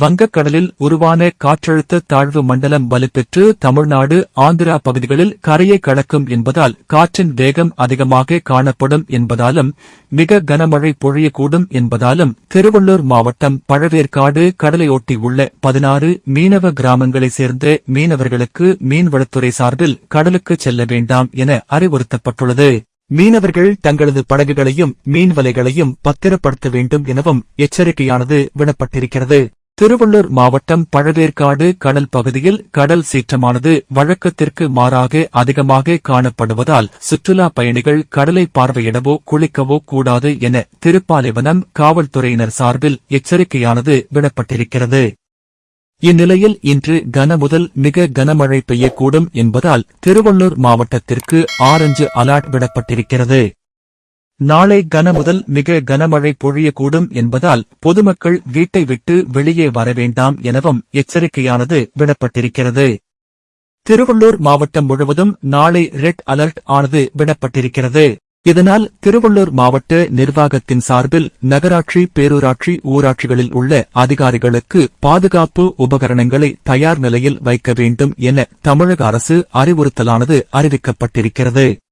வங்கக்கடலில் உருவான காற்றழுத்த தாழ்வு மண்டலம் வலுப்பெற்று தமிழ்நாடு ஆந்திரா பகுதிகளில் கரையை கடக்கும் என்பதால் காற்றின் வேகம் அதிகமாக காணப்படும் என்பதாலும் மிக கனமழை பொழியக்கூடும் என்பதாலும் திருவள்ளூர் மாவட்டம் பழவேற்காடு கடலையொட்டி உள்ள பதினாறு மீனவ கிராமங்களைச் சேர்ந்த மீனவர்களுக்கு மீன்வளத்துறை சார்பில் கடலுக்கு செல்ல வேண்டாம் என அறிவுறுத்தப்பட்டுள்ளது. மீனவர்கள் தங்களது படகுகளையும் மீன் வலைகளையும் பத்திரப்படுத்த வேண்டும் எனவும் எச்சரிக்கையானது விடப்பட்டிருக்கிறது. திருவள்ளூர் மாவட்டம் பழவேற்காடு கடல் பகுதியில் கடல் சீற்றமானது வழக்கத்திற்கு மாறாக அதிகமாக காணப்படுவதால் சுற்றுலா பயணிகள் கடலை பார்வையிடவோ குளிக்கவோ கூடாது என திருப்பாலைவனம் காவல்துறையினர் சார்பில் எச்சரிக்கையானது விடப்பட்டிருக்கிறது. இந்நிலையில் இன்று கன முதல் மிக கனமழை பெய்யக்கூடும் என்பதால் திருவள்ளூர் மாவட்டத்திற்கு ஆரஞ்சு அலர்ட் விடப்பட்டிருக்கிறது. நாளை கன முதல் மிக கனமழை பொழியக்கூடும் என்பதால் பொதுமக்கள் வீட்டை விட்டு வெளியே வர வேண்டாம் எனவும் எச்சரிக்கையானது விடப்பட்டிருக்கிறது. திருவள்ளூர் மாவட்டம் முழுவதும் நாளை ரெட் அலர்ட் ஆனது விடப்பட்டிருக்கிறது. இதனால் திருவள்ளூர் மாவட்ட நிர்வாகத்தின் சார்பில் நகராட்சி பேரூராட்சி ஊராட்சிகளில் உள்ள அதிகாரிகளுக்கு பாதுகாப்பு உபகரணங்களை தயார் நிலையில் வைக்க வேண்டும் என தமிழக அரசு அறிவுறுத்தலானது அறிவிக்கப்பட்டிருக்கிறது.